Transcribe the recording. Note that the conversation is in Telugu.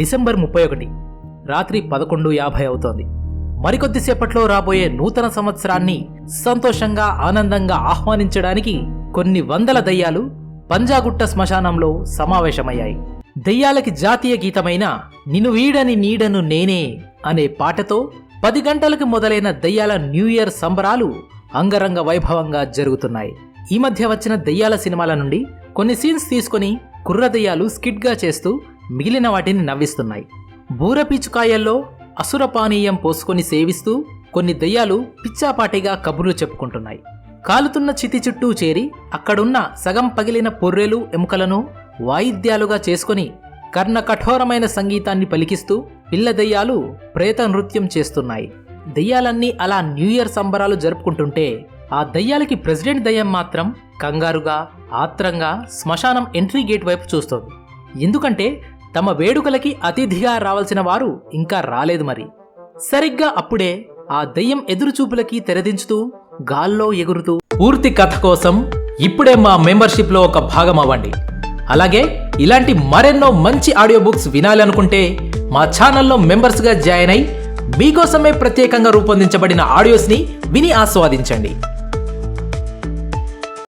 డిసెంబర్ ముప్పై ఒకటి రాత్రి పదకొండు యాభై అవుతోంది. మరికొద్దిసేపట్లో రాబోయే నూతన సంవత్సరాన్ని సంతోషంగా ఆనందంగా ఆహ్వానించడానికి కొన్ని వందల దయ్యాలు పంజాగుట్ట శ్మశానంలో సమావేశమయ్యాయి. దయ్యాలకి జాతీయ గీతమైన నిన్ను వీడని నీడను నేనే అనే పాటతో పది గంటలకు మొదలైన దయ్యాల న్యూ ఇయర్ సంబరాలు అంగరంగ వైభవంగా జరుగుతున్నాయి. ఈ మధ్య వచ్చిన దయ్యాల సినిమాల నుండి కొన్ని సీన్స్ తీసుకొని కుర్ర దయ్యాలు స్కిట్గా చేస్తూ మిగిలిన వాటిని నవ్విస్తున్నాయి. బూరపీచుకాయల్లో అసుర పానీయం పోసుకొని సేవిస్తూ కొన్ని దయ్యాలు పిచ్చాపాటిగా కబుర్లు చెప్పుకుంటున్నాయి. కాలుతున్న చితి చుట్టూ చేరి అక్కడున్న సగం పగిలిన పొర్రెలు ఎముకలను వాయిద్యాలుగా చేసుకొని కర్ణ కఠోరమైన సంగీతాన్ని పలికిస్తూ పిల్ల దెయ్యాలు ప్రేత నృత్యం చేస్తున్నాయి. దయ్యాలన్నీ అలా న్యూ ఇయర్ సంబరాలు జరుపుకుంటుంటే ఆ దయ్యాలకి ప్రెసిడెంట్ దయ్యం మాత్రం కంగారుగా ఆత్రంగా శ్మశానం ఎంట్రీ గేట్ వైపు చూస్తోంది. ఎందుకంటే తమ వేడుకలకి అతిథిగా రావాల్సిన వారు ఇంకా రాలేదు మరి. సరిగ్గా అప్పుడే ఆ దయ్యం ఎదురుచూపులకి తెరదించుతూ గాల్లో ఎగురుతూ పూర్తి కథ కోసం ఇప్పుడే మా మెంబర్షిప్లో ఒక భాగం అవ్వండి. అలాగే ఇలాంటి మరెన్నో మంచి ఆడియో బుక్స్ వినాలి అనుకుంటే మా ఛానల్లో మెంబర్స్గా జాయిన్ అయి మీకోసమే ప్రత్యేకంగా రూపొందించబడిన ఆడియోస్ని విని ఆస్వాదించండి.